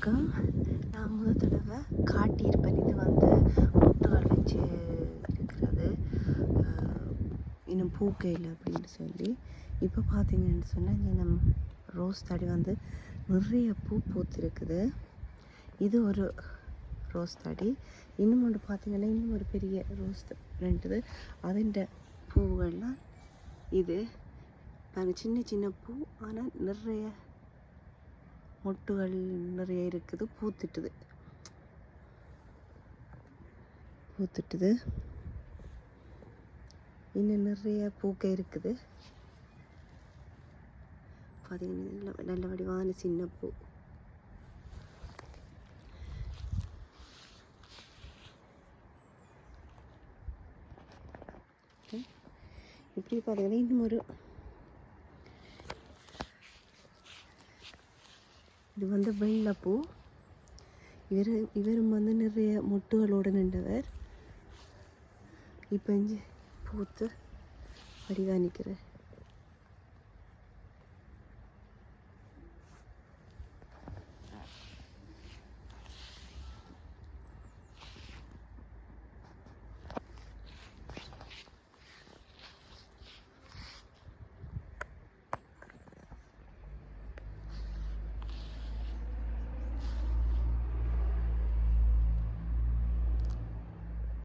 வணக்கம் நான் முதல் தடவை காட்டியிருப்பேன் இது வந்து முட்டுகள் வச்சு இருக்கிறது. இன்னும் பூக்கையில் அப்படின்னு சொல்லி. இப்போ பார்த்தீங்கன்னு சொன்னால் இங்கே நம்ம ரோஸ் தடி வந்து நிறைய பூ பூத்திருக்குது. இது ஒரு ரோஸ் தடி. இன்னும் ஒன்று பார்த்தீங்கன்னா இன்னும் ஒரு பெரிய ரோஸ் ரெண்டுது. அதுண்ட பூவெல்லாம் இது. பாருங்கள் சின்ன சின்ன பூ ஆனால் நிறைய மொட்டுகள் நிறைய இருக்குது. பூத்துட்டுது. பூத்துட்டுது. இன்னும் நிறைய பூக்க இருக்குது. பார்த்தீங்கன்னா நல்ல நல்ல வடிவான சின்ன பூ. இப்படி பார்த்தீங்கன்னா இன்னும் ஒரு இது வந்து வெள்ளப்பூ இவர் இவரும் வந்து நிறைய மொட்டுகளோடு நின்றவர். இப்போ இஞ்சி பூத்து வடிவாக நிற்கிற